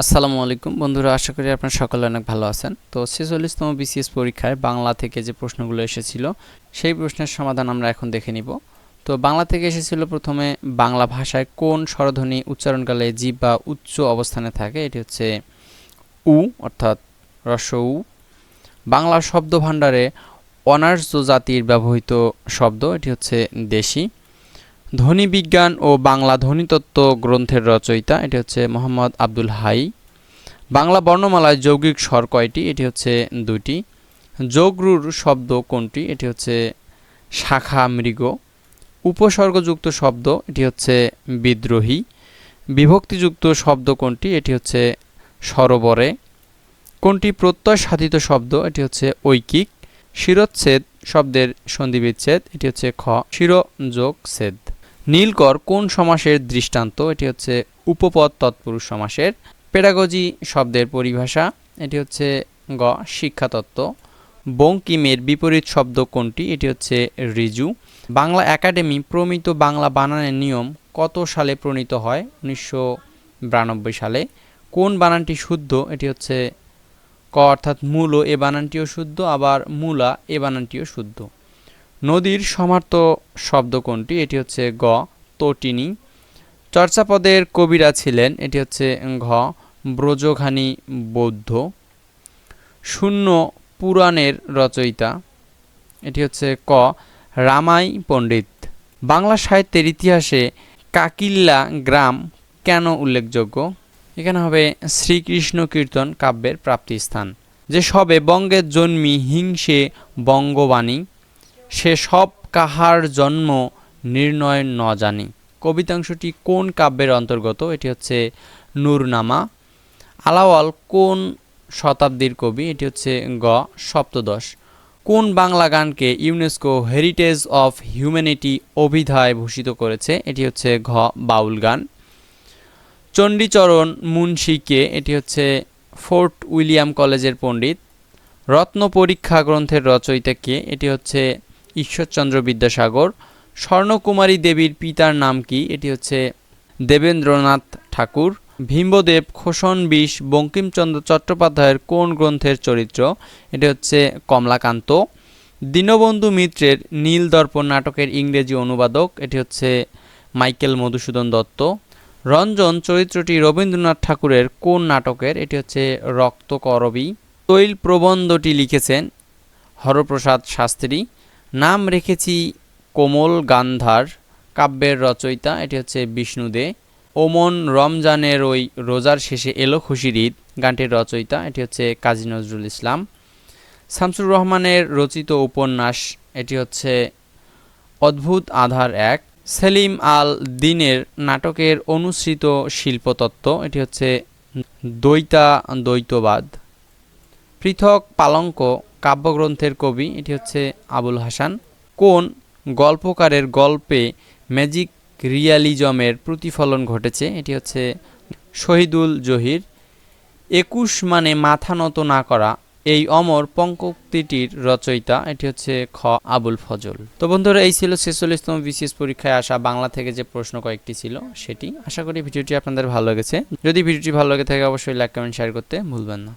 আসসালামু আলাইকুম। বন্ধুরা, আশা করি আপনারা সকলে অনেক ভালো আছেন। তো ছেচল্লিশতম বিসিএস পরীক্ষায় বাংলা থেকে যে প্রশ্নগুলো এসেছিল, সেই প্রশ্নের সমাধান আমরা এখন দেখে নিব। তো বাংলা থেকে এসেছিল প্রথমে বাংলা ভাষায় কোন স্বরধ্বনি উচ্চারণকালে জীব বা উচ্চ অবস্থানে থাকে? এটি হচ্ছে উ, অর্থাৎ রস উ। বাংলা শব্দ ভাণ্ডারে অনার্য জাতির ব্যবহৃত শব্দ, এটি হচ্ছে দেশি। ধ্বনি বিজ্ঞান ও বাংলা ধ্বনিতত্ত্ব গ্রন্থের রচয়িতা, এটি হচ্ছে মোহাম্মদ আব্দুল হাই। বাংলা বর্ণমালায় যৌগিক স্বর কয়টি? এটি হচ্ছে দুটি যোগরুর শব্দ কোনটি? এটি হচ্ছে শাখা মৃগ। উপসর্গযুক্ত শব্দ, এটি হচ্ছে বিদ্রোহী। বিভক্তিযুক্ত শব্দ কোনটি? এটি হচ্ছে সরোবরে। কোনটি প্রত্যয় সাধিত শব্দ? এটি হচ্ছে ঐকিক। শিরোচ্ছেদ শব্দের সন্ধিবিচ্ছেদ, এটি হচ্ছে খ। শির যোগ ছেদ নীলকর কোন সমাসের দৃষ্টান্ত? এটি হচ্ছে উপপদ তৎপুরুষ সমাসের। পেডাগজি শব্দের পরিভাষা, এটি হচ্ছে গ, শিক্ষাতত্ত্ব। বঙ্কিমের বিপরীত শব্দ কোনটি? এটি হচ্ছে রিজু। বাংলা একাডেমি প্রমিত বাংলা বানানের নিয়ম কত সালে প্রণীত হয়? উনিশশো বিরানব্বই সালে। কোন বানানটি শুদ্ধ? এটি হচ্ছে ক, অর্থাৎ মূল এ বানানটিও শুদ্ধ, আবার মূলা, এ বানানটিও শুদ্ধ। নদীর সমার্থ শব্দ কোনটি? এটি হচ্ছে গ তটিনী চর্চাপদের কবিরা ছিলেন, এটি হচ্ছে ঘ, ব্রজঘানী বৌদ্ধ। শূন্য পুরাণের রচয়িতা, এটি হচ্ছে ক, রামাই পণ্ডিত। বাংলা সাহিত্যের ইতিহাসে কাকিল্লা গ্রাম কেন উল্লেখযোগ্য? এখানে হবে শ্রীকৃষ্ণ কীর্তন কাব্যের প্রাপ্তিস্থান। যে সবে বঙ্গের জন্মি হিংসে বঙ্গবাণী। সে সব কাহার জন্ম নির্ণয় ন জানি। কবিতাংশটি কোন কাব্যের অন্তর্গত? এটি হচ্ছে নূরনামা। আলাওয়াল কোন শতাব্দীর কবি? এটি হচ্ছে গ সপ্তদশ। কোন বাংলা গানকে ইউনেস্কো হেরিটেজ অফ হিউম্যানিটি অভিধায় ভূষিত করেছে? এটি হচ্ছে ঘ বাউল গান। চণ্ডীচরণ মুন্সিকে এটি হচ্ছে ফোর্ট উইলিয়াম কলেজের পণ্ডিত। রত্ন পরীক্ষা গ্রন্থের রচয়িতা কে? এটি হচ্ছে ঈশ্বরচন্দ্র বিদ্যাসাগর। স্বর্ণকুমারী দেবীর পিতার নাম কি? এটি হচ্ছে দেবেন্দ্রনাথ ঠাকুর। ভীমদেব খোসন বিষ বঙ্কিমচন্দ্র চট্টোপাধ্যায়ের কোন গ্রন্থের চরিত্র? এটি হচ্ছে কমলাকান্ত। দীনবন্ধু মিত্রের নীল দর্পণ নাটকের ইংরেজি অনুবাদক, এটি হচ্ছে মাইকেল মধুসূদন দত্ত। রঞ্জন চরিত্রটি রবীন্দ্রনাথ ঠাকুরের কোন নাটকের? এটি হচ্ছে রক্তকরবী। তৈল প্রবন্ধটি লিখেছেন হরপ্রসাদ শাস্ত্রী। নাম রেখেছি কোমল গান্ধার কাব্যের রচয়িতা, এটি হচ্ছে বিষ্ণুদে। ওমন রমজানের ওই রোজার শেষে এলো খুশির ঈদ, গানটির রচয়িতা, এটি হচ্ছে কাজী নজরুল ইসলাম। শামসুর রহমানের রচিত উপন্যাস, এটি হচ্ছে অদ্ভুত আধার এক। সেলিম আল দিনের নাটকের অনুসৃত শিল্পতত্ত্ব, এটি হচ্ছে দ্বৈতা দ্বৈতবাদ পৃথক পালঙ্ক কাব্যগ্রন্থের কবি, এটি হচ্ছে আবুল হাসান। কোন গল্পকারের গল্পে ম্যাজিক রিয়ালিজমের প্রতিফলন ঘটেছে? এটি হচ্ছে শহীদুল জহির, একুশ মানে মাথা নত না করা এই অমর পঙ্কক্তিটির রচয়িতা, এটি হচ্ছে খ আবুল ফজল। তো বন্ধুরা, এই ছিল ছেচল্লিশতম বিসিএস পরীক্ষায় আসা বাংলা থেকে যে প্রশ্ন কয়েকটি ছিল, সেটি আশা করি ভিডিওটি আপনাদের ভালো লেগেছে। যদি ভিডিওটি ভালো লেগে থাকে, অবশ্যই লাইক, কমেন্ট, শেয়ার করতে ভুলবেন না।